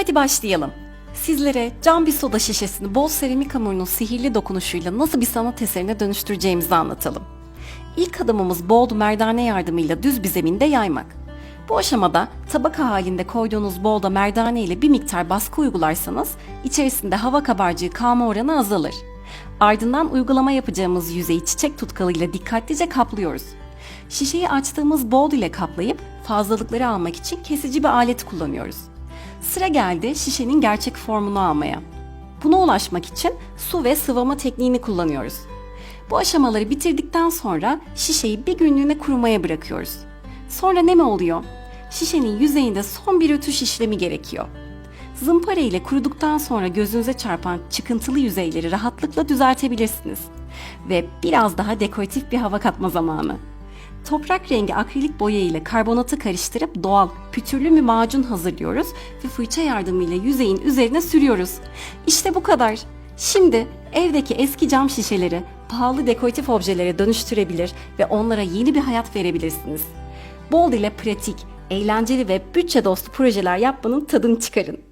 Hadi başlayalım. Sizlere cam bir soda şişesini bol seramik hamurunun sihirli dokunuşuyla nasıl bir sanat eserine dönüştüreceğimizi anlatalım. İlk adımımız bol merdane yardımıyla düz bir zeminde yaymak. Bu aşamada tabaka halinde koyduğunuz bolda merdane ile bir miktar baskı uygularsanız içerisinde hava kabarcığı kalma oranı azalır. Ardından uygulama yapacağımız yüzeyi çiçek tutkalıyla dikkatlice kaplıyoruz. Şişeyi açtığımız bol ile kaplayıp fazlalıkları almak için kesici bir alet kullanıyoruz. Sıra geldi şişenin gerçek formunu almaya. Buna ulaşmak için su ve sıvama tekniğini kullanıyoruz. Bu aşamaları bitirdikten sonra şişeyi bir günlüğüne kurumaya bırakıyoruz. Sonra ne mi oluyor? Şişenin yüzeyinde son bir ötüş işlemi gerekiyor. Zımpara ile kuruduktan sonra gözünüze çarpan çıkıntılı yüzeyleri rahatlıkla düzeltebilirsiniz. Ve biraz daha dekoratif bir hava katma zamanı. Toprak rengi akrilik boya ile karbonatı karıştırıp doğal, pütürlü bir macun hazırlıyoruz ve fırça yardımıyla yüzeyin üzerine sürüyoruz. İşte bu kadar. Şimdi evdeki eski cam şişeleri pahalı dekoratif objelere dönüştürebilir ve onlara yeni bir hayat verebilirsiniz. Bold ile pratik, eğlenceli ve bütçe dostu projeler yapmanın tadını çıkarın.